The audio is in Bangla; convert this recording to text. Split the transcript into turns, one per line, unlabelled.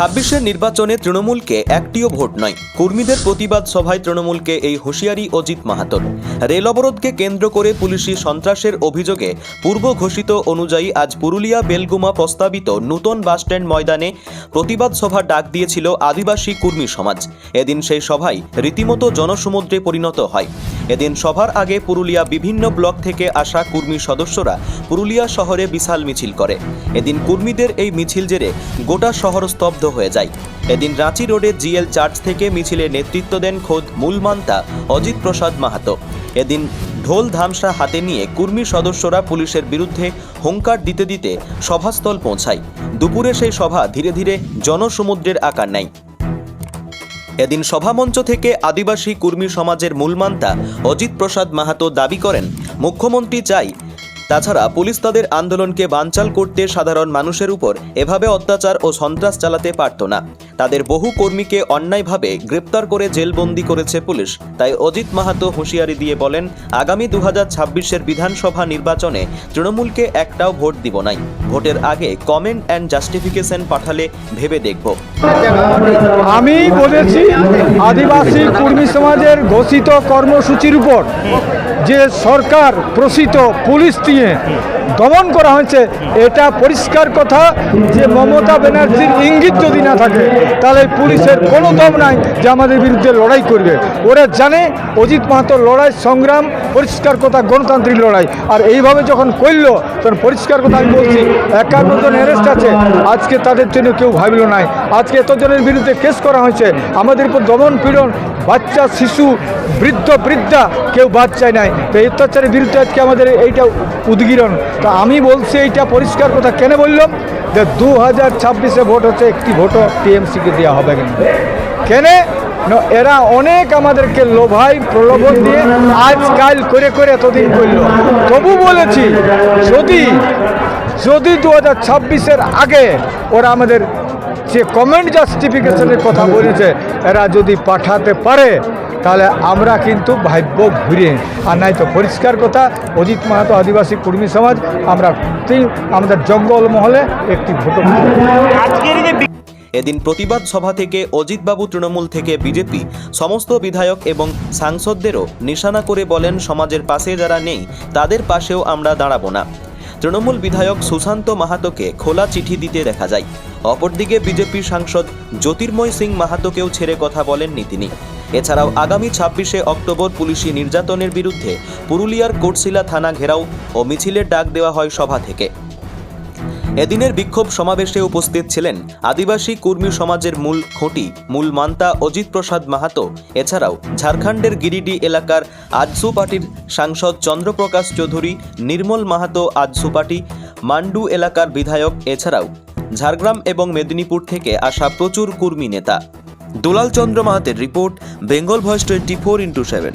ছাব্বিশের নির্বাচনে তৃণমূলকে একটিও ভোট নয় কর্মীদের প্রতিবাদ সভায় তৃণমূলকে এই হুঁশিয়ারি অজিত মাহাতোর। রেল অবরোধকে কেন্দ্র করে পুলিশি সন্ত্রাসের অভিযোগে পূর্ব ঘোষিত অনুযায়ী আজ পুরুলিয়া বেলগুমা প্রস্তাবিত নূতন বাসস্ট্যান্ড ময়দানে প্রতিবাদ সভা ডাক দিয়েছিল আদিবাসী কর্মী সমাজ। এদিন সেই সভায় রীতিমতো জনসমুদ্রে পরিণত হয়। এদিন সভার আগে পুরুলিয়া বিভিন্ন ব্লক থেকে আসা কর্মী সদস্যরা পুরুলিয়া শহরে বিশাল মিছিল করে। এদিন কর্মীদের এই মিছিল জেরে গোটা শহর স্তব্ধ হয়ে যায়। এদিন রাঁচি রোডে জিএল চার্চ থেকে মিছিলে নেতৃত্ব দেন খোদ মূলমান্তা অজিত প্রসাদ মাহাতো। এদিন ঢোল ধামসা হাতে নিয়ে কর্মী সদস্যরা পুলিশের বিরুদ্ধে হুঙ্কার দিতে দিতে সভাস্থল পৌঁছায়। দুপুরে সেই সভা ধীরে ধীরে জনসমুদ্রের আকার নেয়। এদিন সভামঞ্চ থেকে আদিবাসী কর্মী সমাজের মূলমান্তা অজিত প্রসাদ মাহাতো দাবি করেন মুখ্যমন্ত্রী চাই তাছাড়া পুলিশ তাদের আন্দোলনকে বানচাল করতে সাধারণ মানুষের উপর এভাবে অত্যাচার ও সন্ত্রাস চালাতে পারত না। তাদের বহু কর্মীকে অন্যায়ভাবে গ্রেপ্তার করে জেলবন্দি করেছে পুলিশ। তাই অজিত মাহাতো হুঁশিয়ারি দিয়ে বলেন, আগামী দু হাজার বিধানসভা নির্বাচনে তৃণমূলকে একটাও ভোট দিব নাই। ভোটের আগে কমেন্ট অ্যান্ড জাস্টিফিকেশন পাঠালে ভেবে দেখব।
আমি বলেছি, আদিবাসী কর্মী সমাজের ঘোষিত কর্মসূচির উপর যে সরকার প্রসিত পুলিশ নিয়ে দমন করা হয়েছে। এটা পরিষ্কার কথা যে মমতা ব্যানার্জির ইঙ্গিত যদি না থাকে, তাহলে পুলিশের কোনো দম নাই যে আমাদের বিরুদ্ধে লড়াই করবে। ওরা জানে অজিত মাহাতোর লড়াই, সংগ্রাম, পরিষ্কার কথা, গণতান্ত্রিক লড়াই। আর এইভাবে যখন করল, তখন পরিষ্কার কথা আমি বলছি, একান্ন জন অ্যারেস্ট আছে। আজকে তাদের জন্য কেউ ভাবিল নাই। আজকে এতজনের বিরুদ্ধে কেস করা হয়েছে। আমাদের উপর দমন পীড়ন, বাচ্চা, শিশু, বৃদ্ধ, বৃদ্ধা, কেউ বাদ চায় নাই। তো এই অত্যাচারের বিরুদ্ধে আজকে আমাদের এইটা উদ্গীরণ। তো আমি বলছি এইটা পরিষ্কার কথা। কেন বললাম? যে দু হাজার ছাব্বিশে ভোট হচ্ছে, একটি ভোটও টিএমসিকে দেওয়া হবে কিন্তু কেনে? এরা অনেক আমাদেরকে লোভাই প্রলোভন দিয়ে আজকাল করে করে এতদিন করল। তবু বলেছি, যদি যদি দু হাজার ছাব্বিশের আগে ওরা আমাদের যে কমেন্ট জাস্টিফিকেশনের কথা বলেছে, এরা যদি পাঠাতে পারে তাহলে আমরা কিন্তু ভাব্য ঘুরে আর নাই তো পরিষ্কার কথা অজিত মাহাতো আদিবাসী কর্মী সমাজ আমরা আমাদের জঙ্গল মহলে একটি ভোট
এদিন প্রতিবাদ সভা থেকে অজিতবাবু তৃণমূল থেকে বিজেপি সমস্ত বিধায়ক এবং সাংসদদেরও নিশানা করে বলেন সমাজের পাশে যারা নেই তাদের পাশেও আমরা দাঁড়াবো না। তৃণমূল বিধায়ক সুশান্ত মাহাতোকে খোলা চিঠি দিতে দেখা যায়। অপরদিকে বিজেপি সাংসদ জ্যোতির্ময় সিং মাহাতোকেও ছেড়ে কথা বলেননি তিনি। এছাড়াও আগামী ছাব্বিশে অক্টোবর পুলিশি নির্যাতনের বিরুদ্ধে পুরুলিয়ার কোটশিলা থানা ঘেরাও ও মিছিলের ডাক দেওয়া হয় সভা থেকে। এদিনের বিক্ষোভ সমাবেশে উপস্থিত ছিলেন আদিবাসী কর্মী সমাজের মূল খুঁটি, মূল মান্তা অজিত প্রসাদ মাহাতো। এছাড়াও ঝাড়খণ্ডের গিরিডি এলাকার আজসু পার্টির সাংসদ চন্দ্রপ্রকাশ চৌধুরী, নির্মল মাহাতো আজসু পার্টি, মান্ডু এলাকার বিধায়ক। এছাড়াও ঝাড়গ্রাম এবং মেদিনীপুর থেকে আসা প্রচুর কর্মী নেতা। Dulal Chandra মাহাতের report Bengal voice twenty four into seven.